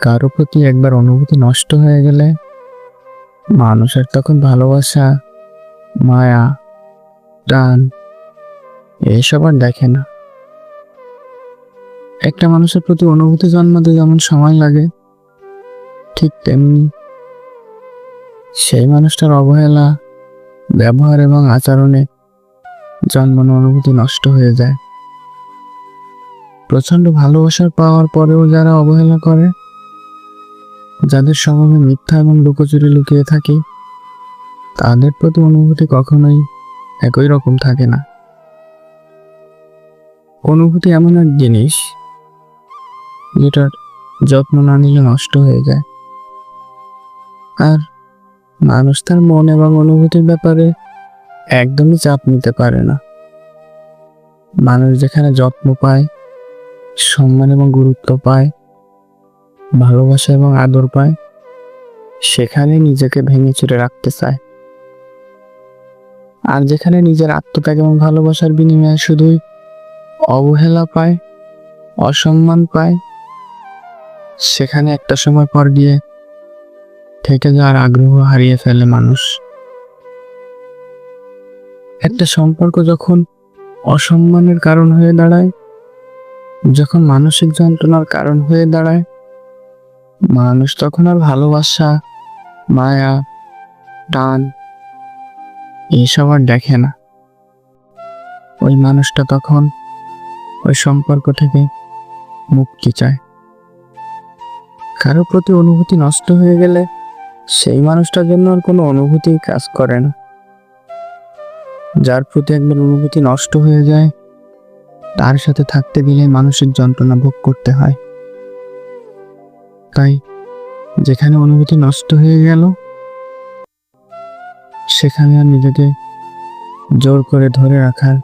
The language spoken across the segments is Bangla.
কারও প্রতি একবার অনুভূতি নষ্ট হয়ে গেলে মানুষের তখন ভালোবাসা, মায়া টান এসব আর দেখে না। একটা মানুষের প্রতি অনুভূতি জন্মাতে যেমন সময় লাগে, ঠিক তেমনি সেই মানুষটার অবহেলা, ব্যবহার এবং আচরণে জন্মানো অনুভূতি নষ্ট হয়ে যায়। প্রচণ্ড ভালোবাসার পাওয়ার পরেও যারা অবহেলা করে যাদের স্বভাবে মিথ্যা এবং লুকোচুরি লুকিয়ে থাকে, তাদের প্রতি অনুভূতি কখনোই একই রকম থাকে না। অনুভূতি এমন এক জিনিস, যেটার যত্ন না নিলে নষ্ট হয়ে যায়। আর মানুষ তার মন এবং অনুভূতির ব্যাপারে একদমই চাপ নিতে পারে না। মানুষ যেখানে যত্ন পায়, সম্মান এবং গুরুত্ব পায় ভালোবাসা এবং আদর পায়, সেখানে নিজেকে ভেঙে চুরে রাখতে চায়। আর যেখানে নিজের আত্মত্যাগ এবং ভালোবাসার বিনিময়ে শুধুই অবহেলা পায়, অসম্মান পায়, সেখানে একটা সময় পর গিয়ে থেকে যাওয়ার আগ্রহ হারিয়ে ফেলে মানুষ। একটা সম্পর্ক যখন অসম্মানের কারণ হয়ে দাঁড়ায়, যখন মানসিক যন্ত্রণার কারণ হয়ে দাঁড়ায় মানুষ তখন আর ভালোবাসা, মায়া, টান এইসব আর দেখে না। ওই মানুষটা তখন ওই সম্পর্ক থেকে মুক্তি চায়। কারও প্রতি অনুভূতি নষ্ট হয়ে গেলে সেই মানুষটার জন্য আর কোনো অনুভূতি কাজ করে না। যার প্রতি একবার অনুভূতি নষ্ট হয়ে যায়, তার সাথে থাকতে গেলে মানুষের যন্ত্রণা ভোগ করতে হয়। তাই যেখানে অনুভূতি নষ্ট হয়ে গেল, সেখানে আর নিজেকে জোর করে ধরে রাখার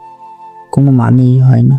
কোনো মানেই হয় না।